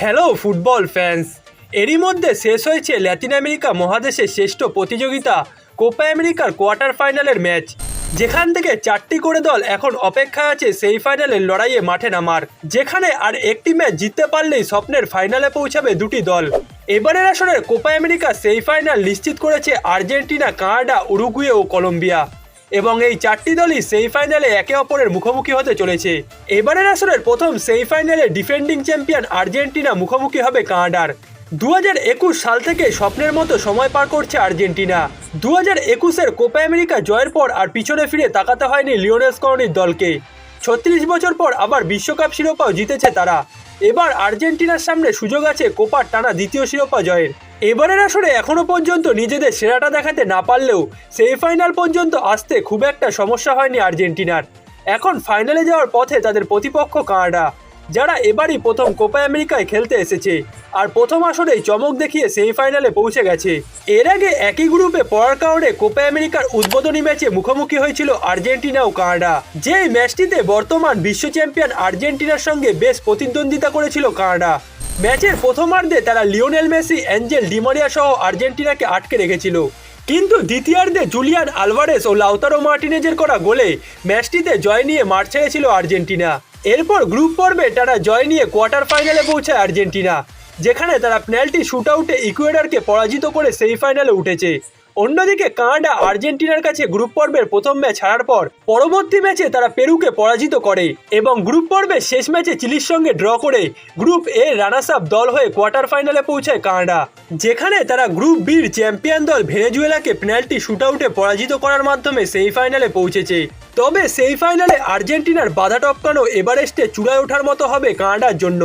Hello football fans. এরই মধ্যে শেষ হয়েছে ল্যাটিন আমেরিকা মহাদেশের শ্রেষ্ঠ প্রতিযোগিতা কোপা আমেরিকার কোয়ার্টার ফাইনালের ম্যাচ। যেখান থেকে চারটি করে দল এখন অপেক্ষায় আছে সেই ফাইনালের লড়াইয়ে মাঠে নামার। যেখানে আর একটি ম্যাচ জিততে পারলেই স্বপ্নের ফাইনালে পৌঁছাবে দুটি দল। এবারের আসরের কোপা আমেরিকা সেই ফাইনাল নিশ্চিত করেছে আর্জেন্টিনা, কানাডা, উরুগুয়ে ও কলম্বিয়া। এবং এই চারটি দলই সেমিফাইনালে একে অপরের মুখোমুখি হতে চলেছে। এবারের আসরের প্রথম সেমিফাইনালে ডিফেন্ডিং চ্যাম্পিয়ন আর্জেন্টিনা মুখোমুখি হবে কানাডার। দু একুশ সাল থেকে স্বপ্নের মতো সময় পার করছে আর্জেন্টিনা। দু হাজার একুশের কোপা আমেরিকা জয়ের পর আর পিছনে ফিরে তাকাতে হয়নি লিওনেস করণির দলকে। ছত্রিশ বছর পর আবার বিশ্বকাপ শিরোপাও জিতেছে তারা। এবার আর্জেন্টিনার সামনে সুযোগ আছে কোপার টানা দ্বিতীয় শিরোপা জয়ের। এবারের আসরে এখনও পর্যন্ত নিজেদের সেরাটা দেখাতে না পারলেও সেমিফাইনাল পর্যন্ত আসতে খুব একটা সমস্যা হয়নি আর্জেন্টিনার। এখন ফাইনালে যাওয়ার পথে তাদের প্রতিপক্ষ কানাডা। যারা এবারই প্রথম কোপা আমেরিকায় খেলতে এসেছে আর প্রথম আসরেই চমক দেখিয়ে সেমিফাইনালে পৌঁছে গেছে। এর আগে একই গ্রুপে পড়ার কারণে কোপা আমেরিকার উদ্বোধনী ম্যাচে মুখোমুখি হয়েছিল আর্জেন্টিনা ও কানাডা। যেই ম্যাচটিতে বর্তমান বিশ্ব চ্যাম্পিয়ন আর্জেন্টিনার সঙ্গে বেশ প্রতিদ্বন্দ্বিতা করেছিল কানাডা। ম্যাচের প্রথমার্ধে তারা লিওনেল মেসি অ্যাঞ্জেল ডিমারিয়া সহ আর্জেন্টিনাকে আটকে রেখেছিল। কিন্তু দ্বিতীয়ার্ধে জুলিয়ান আলভারেস ও লাউতারো মার্টিনেজের করা গোলে ম্যাচটিতে জয় নিয়ে মাঠ ছেড়েছিল আর্জেন্টিনা। এরপর গ্রুপ পর্বে তারা জয় নিয়ে কোয়ার্টার ফাইনালে পৌঁছায় আর্জেন্টিনা, যেখানে তারা পেনাল্টি শুট আউটে ইকুয়েডারকে পরাজিত করে সেমিফাইনালে উঠেছে। অন্যদিকে কানাডা, আর্জেন্টিনার কাছে গ্রুপ পর্বের প্রথম ম্যাচ হারার পর পরবর্তী ম্যাচে তারা পেরুকে পরাজিত করে এবং গ্রুপ পর্বের শেষ ম্যাচে চিলির সঙ্গে ড্র করে গ্রুপ এ রানার্স আপ দল হয়ে কোয়ার্টার ফাইনালে পৌঁছায় কানাডা, যেখানে তারা গ্রুপ বির চ্যাম্পিয়ন দল ভেনেজুয়েলাকে পেনাল্টি শুট আউটে পরাজিত করার মাধ্যমে সেমিফাইনালে পৌঁছেছে। তবে সেই ফাইনালে আর্জেন্টিনার বাধা টপকানো এভারেস্টে চূড়ায় ওঠার মতো হবে কানাডার জন্য।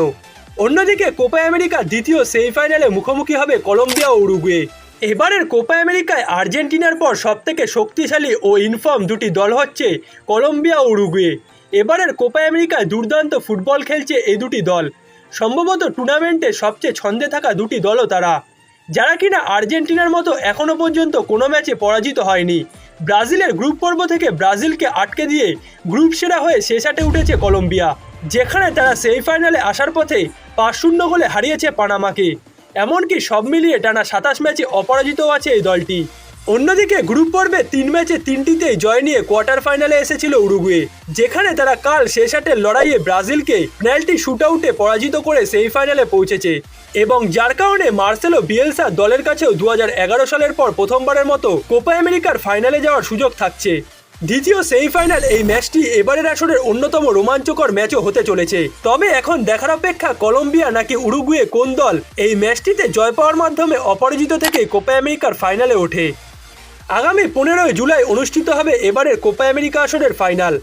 অন্যদিকে কোপা আমেরিকার দ্বিতীয় সেমিফাইনালে মুখোমুখি হবে কলম্বিয়া ও উরুগুয়ে। এবারের কোপা আমেরিকায় আর্জেন্টিনার পর সবথেকে শক্তিশালী ও ইনফর্ম দুটি দল হচ্ছে কলম্বিয়া ও উরুগুয়ে। এবারের কোপা আমেরিকায় দুর্দান্ত ফুটবল খেলছে এই দুটি দল। সম্ভবত টুর্নামেন্টে সবচেয়ে ছন্দে থাকা দুটি দলও তারা। যারা কিনা আর্জেন্টিনার মতো এখনও পর্যন্ত কোনো ম্যাচে পরাজিত হয়নি। ব্রাজিলের গ্রুপ পর্ব থেকে ব্রাজিলকে আটকে দিয়ে গ্রুপ সেরা হয়ে শেষ আটে উঠেছে কলম্বিয়া, যেখানে তারা সেমিফাইনালে আসার পথে পাঁচ শূন্য গোলে হারিয়েছে পানামাকে। এমনকি সব মিলিয়ে টানা সাতাশ ম্যাচে অপরাজিত আছে এই দলটি। অন্যদিকে গ্রুপ পর্বে তিন ম্যাচে তিনটিতেই জয় নিয়ে কোয়ার্টার ফাইনালে এসেছিল উরুগুয়ে, যেখানে তারা কাল শেষ আটের লড়াইয়ে ব্রাজিলকে পেনাল্টি শুট আউটে পরাজিত করে সেমিফাইনালে পৌঁছেছে এবং যার কারণে মার্সেলো বিয়েলসা দলের কাছেও দু হাজার এগারো সালের পর প্রথমবারের মতো কোপা আমেরিকার ফাইনালে যাওয়ার সুযোগ থাকছে। দ্বিতীয় সেমিফাইনাল এই ম্যাচটি এবারের আসরের অন্যতম রোমাঞ্চকর ম্যাচও হতে চলেছে। তবে এখন দেখার অপেক্ষা কলম্বিয়া নাকি উরুগুয়ে কোন দল? এই ম্যাচটিতে জয় পাওয়ার মাধ্যমে অপরাজিত থেকে কোপা আমেরিকার ফাইনালে ওঠে। আগামী পনেরোই জুলাই অনুষ্ঠিত হবে এবারের কোপা আমেরিকা আসরের ফাইনাল।